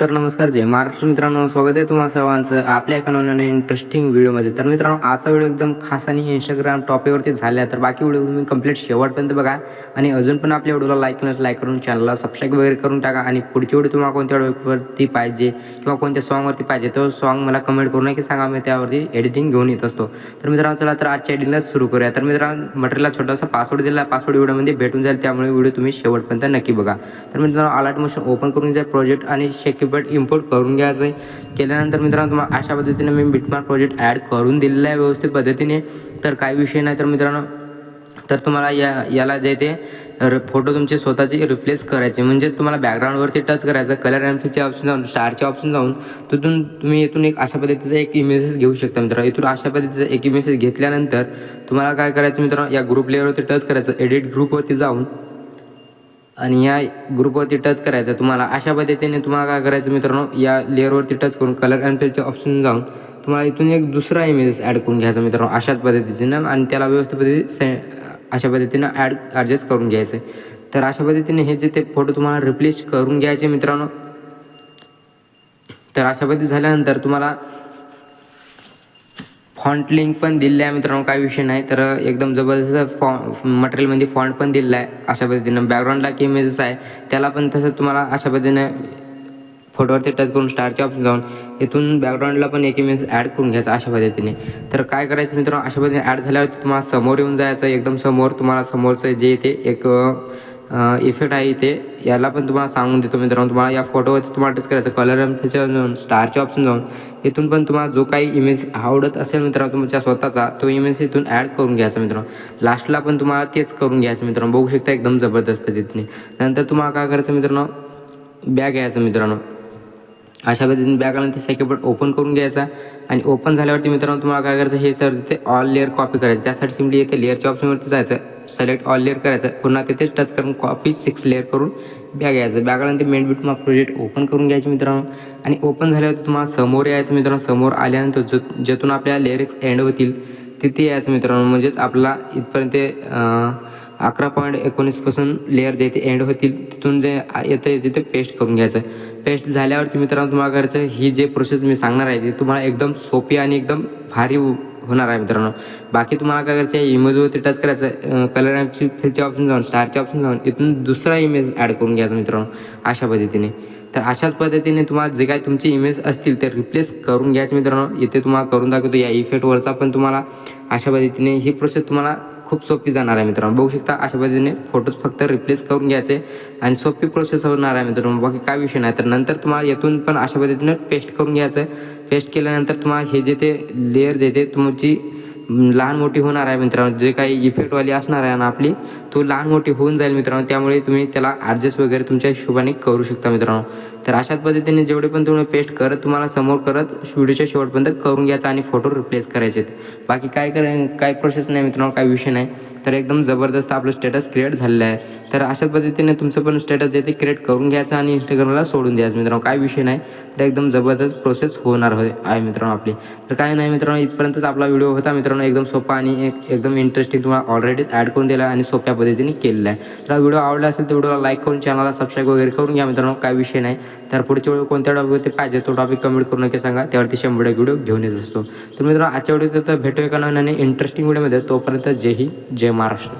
तर नमस्कार जय महाराष्ट्र मित्रांनो. स्वागत आहे तुम्हाला सर्वांचं आपल्या एका नवीन इंटरेस्टिंग व्हिडिओमध्ये तर मित्रांनो आजचा व्हिडिओ एकदम खास आणि इंस्टाग्राम टॉपिकवरती झाला तर बाकी व्हिडिओ तुम्ही कंप्लीट शेवटपर्यंत बघा. आणि अजून पण आपल्या व्हिडिओला लाईक केलं लाईक करून चॅनलला सबस्क्राईब वगैरे करून टाका. आणि पुढची व्हिडिओ तुम्हाला कोणत्या व्हिडिओवरती पाहिजे किंवा कोणत्या सॉन्गवरती पाहिजे तो सॉन्ग मला कमेंट करू नये की सांगा. मी त्यावरती एडिटिंग घेऊन येत असतो. तर मित्रांनो चला तर आजच्या एडिटिंगला सुरू करूया. तर मित्रांनो मटेरियलला छोटासा पासवर्ड दिला पासवर्ड व्हिडिओमध्ये भेटून जाईल. त्यामुळे व्हिडिओ तुम्ही शेवटपर्यंत नक्की बघा. तर मित्रांनो अलर्ट मोशन ओपन करून जाईल प्रोजेक्ट आणि शेक शेक्युपेट इम्पोर्ट करून घ्यायचं आहे. केल्यानंतर मित्रांनो तुम्हाला अशा पद्धतीने मी बिटमार्क प्रोजेक्ट ॲड करून दिलेला आहे व्यवस्थित पद्धतीने. तर काही विषय नाही तर मित्रांनो तर तुम्हाला या याला जे ते फोटो तुमचे स्वतःचे रिप्लेस करायचे. म्हणजेच तुम्हाला बॅकग्राऊंडवरती टच करायचं कलर एम्प्लीचे ऑप्शन जाऊन स्टारचे ऑप्शन जाऊन तिथून तुम्ही इथून एक अशा पद्धतीचा एक इमेजेस घेऊ शकता मित्रांनो. इथून अशा पद्धतीचा एक इमेजेस घेतल्यानंतर तुम्हाला काय करायचं मित्रांनो या ग्रुप लेअरवरती टच करायचं. एडिट ग्रुपवरती जाऊन आणि या ग्रुपवरती टच करायचं तुम्हाला अशा पद्धतीने तुम्हाला काय करायचं मित्रांनो या लेअरवरती टच करून कलर अँड फिलच्या ऑप्शन जाऊन तुम्हाला इथून एक दुसरा इमेजेस ॲड करून घ्यायचा मित्रांनो अशाच पद्धतीने आणि त्याला व्यवस्थित पद्धती से अशा पद्धतीनं ॲड ॲडजस्ट करून घ्यायचं. तर अशा पद्धतीने हे जे ते फोटो तुम्हाला रिप्लेस करून घ्यायचे मित्रांनो. तर अशा पद्धती झाल्यानंतर तुम्हाला फॉन्ट लिंक पण दिलेलं आहे मित्रांनो काही विषय नाही. तर एकदम जबरदस्त फॉ मटेरियलमध्ये फॉन्ट पण दिलेला आहे अशा पद्धतीनं. बॅकग्राऊंडला की इमेजेस आहे. त्याला पण तसं तुम्हाला अशा पद्धतीने फोटोवरती टच करून स्टारचे ऑप्शन जाऊन इथून बॅकग्राऊंडला पण एक इमेज ॲड करून घ्यायचा अशा पद्धतीने. तर काय करायचं मित्रांनो अशा पद्धतीने ॲड झाल्यावरती तुम्हाला समोर येऊन जायचं एकदम समोर तुम्हाला समोरचं जे ते एक इफेक्ट आहे इथे. याला पण तुम्हाला सांगून देतो मित्रांनो. तुम्हाला या फोटोवरती तुम्हाला टच करायचं कलर एम्प्लीच्या जाऊन स्टारचे ऑप्शन जाऊन इथून पण तुम्हाला जो काही इमेज आवडत असेल मित्रांनो तुमच्या स्वतःचा तो इमेज इथून ॲड करून घ्यायचा मित्रांनो. लास्टला पण तुम्हाला तेच करून घ्यायचं मित्रांनो. बघू शकता एकदम जबरदस्त पद्धतीने. नंतर तुम्हाला काय करायचं मित्रांनो? बॅग घ्यायचं मित्रांनो. अशा पद्धतीने बॅग आल्यानंतर सेकंड ओपन करून घ्यायचा. आणि ओपन झाल्यावरती मित्रांनो तुम्हाला काय करायचं हे सर तिथे ऑल लेअर कॉपी करायचं. त्यासाठी सिम्पली येते लेअरच्या ऑप्शनवरती जायचं. सिलेक्ट ऑल लेअर करायचं. पुन्हा तिथेच टच करून कॉपी सिक्स लेअर करून बॅग घ्यायचं. बॅग आल्यानंतर मेन बीट तुम्हाला प्रोजेक्ट ओपन करून घ्यायचे मित्रांनो. आणि ओपन झाल्यावरती तुम्हाला समोर यायचं मित्रांनो. समोर आल्यानंतर जो ज्यातून आपल्या लेअरिक्स एंड होतील तिथे यायचं मित्रांनो. म्हणजेच आपला इथपर्यंत अकरा पॉईंट एकोणीसपासून लेअर जे ते एंड होतील तिथून जे येतं तिथे पेस्ट करून घ्यायचं. पेस्ट झाल्यावरती मित्रांनो तुम्हाला करायचं ही जे प्रोसेस मी सांगणार आहे ती तुम्हाला एकदम सोपी आणि एकदम भारी होणार आहे मित्रांनो. बाकी तुम्हाला काय करायचं आहे इमेजवरती टच करायचं कलर ॲपची फिलचे ऑप्शन जाऊन स्टारचे ऑप्शन जाऊन इथून दुसरा इमेज ॲड करून घ्यायचा मित्रांनो अशा पद्धतीने. तर अशाच पद्धतीने तुम्हाला जे काय तुमचे इमेज असतील ते रिप्लेस करून घ्यायचे मित्रांनो. इथे तुम्हाला करून दाखवतो या इफेक्टवरचा पण तुम्हाला अशा पद्धतीने ही प्रोसेस तुम्हाला खूप सोपी जाणार आहे मित्रांनो. बघू शकता अशा पद्धतीने फोटोज फक्त रिप्लेस करून घ्यायचे आणि सोपी प्रोसेस होणार आहे मित्रांनो. बाकी काय विषय नाही. तर नंतर तुम्हाला येथून पण अशा पद्धतीने पेस्ट करून घ्यायचं पेस्ट केल्यानंतर तुम्हाला हे जे ते लेअर जे ते तुमची लहान मोठी होणार आहे मित्रांनो. जे काही इफेक्टवाली असणार आहे ना आपली तो लहान मोठी होऊन जाईल मित्रांनो. त्यामुळे तुम्ही त्याला ॲडजस्ट वगैरे तुमच्या हिशोबाने करू शकता मित्रांनो. तर अशाच पद्धतीने जेवढे पण तुम्ही पेस्ट करत तुम्हाला समोर करत व्हिडिओच्या शेवटपर्यंत करून घ्यायचा आणि फोटो रिप्लेस करायचे बाकी काय कराय काय प्रोसेस नाही मित्रांनो काय विषय नाही. तर एकदम जबरदस्त आपलं स्टेटस क्रिएट झालेलं आहे. तर अशाच पद्धतीने तुमचं पण स्टेटस जे ते क्रिएट करून घ्यायचं आणि इंस्टाग्रामला सोडून द्यायचं मित्रांनो. काय विषय नाही. तर एकदम जबरदस्त प्रोसेस होणार होय आहे मित्रांनो आपली. तर काय नाही मित्रांनो इथपर्यंतच आपला व्हिडिओ होता मित्रांनो. एकदम सोपा आणि एक एकदम इंटरेस्टिंग तुम्हाला ऑलरेडीच ॲड करून दिला आणि सोप्या पद्धतीने केलेला आहे. तर हा व्हिडिओ आवडला असेल तर व्हिडिओला लाईक करून चॅनलला सबस्क्राईब वगैरे करून घ्या मित्रांनो काय विषय नाही. तर पुढच्या वेळी कोणत्या टॉपिकवरती पाहिजे तो टॉपिक कमेंट करून नक्की सांगा. त्यावरती शंभर एक व्हिडिओ घेऊन येत असतो. तर मित्रांनो आजच्या व्हिडिओ तर भेटू का नवीन आणि इंटरेस्टिंग व्हिडिओमध्ये तोपर्यंत जय हिंद जय महाराष्ट्र.